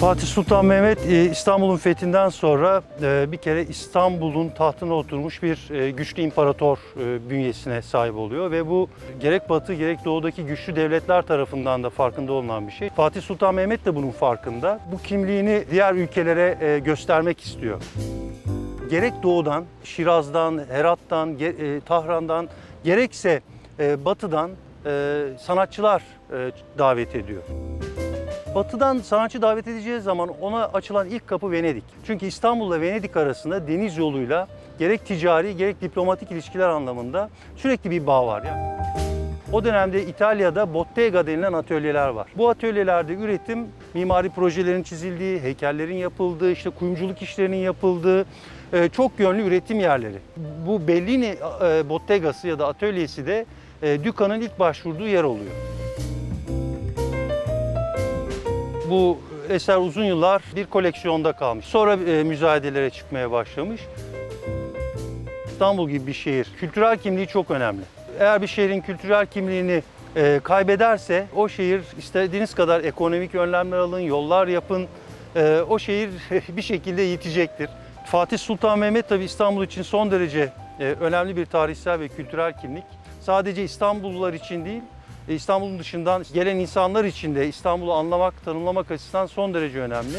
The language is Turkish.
Fatih Sultan Mehmet e, İstanbul'un fethinden sonra e, bir kere İstanbul'un tahtına oturmuş bir e, güçlü imparator bünyesine sahip oluyor ve bu gerek batı gerek doğudaki güçlü devletler tarafından da farkında olunan bir şey. Fatih Sultan Mehmet de bunun farkında. Bu kimliğini diğer ülkelere göstermek istiyor. Gerek doğudan, Şiraz'dan, Herat'tan, Tahran'dan gerekse batıdan sanatçılar davet ediyor. Batı'dan sanatçı davet edeceği zaman ona açılan ilk kapı Venedik. Çünkü İstanbul'la Venedik arasında deniz yoluyla gerek ticari gerek diplomatik ilişkiler anlamında sürekli bir bağ var. Yani. O dönemde İtalya'da bottega denilen atölyeler var. Bu atölyelerde üretim, mimari projelerin çizildiği, heykellerin yapıldığı, işte kuyumculuk işlerinin yapıldığı e, çok yönlü üretim yerleri. Bu Bellini e, bottegası ya da atölyesi de e, Duca'nın ilk başvurduğu yer oluyor. Bu eser uzun yıllar bir koleksiyonda kalmış. Sonra e, müzayedelere çıkmaya başlamış. İstanbul gibi bir şehir, kültürel kimliği çok önemli. Eğer bir şehrin kültürel kimliğini e, kaybederse o şehir istediğiniz kadar ekonomik önlemler alın, yollar yapın, e, o şehir bir şekilde yitecektir. Fatih Sultan Mehmet tabi İstanbul için son derece e, önemli bir tarihsel ve kültürel kimlik. Sadece İstanbullular için değil, İstanbul'un dışından gelen insanlar için de İstanbul'u anlamak, tanımlamak açısından son derece önemli.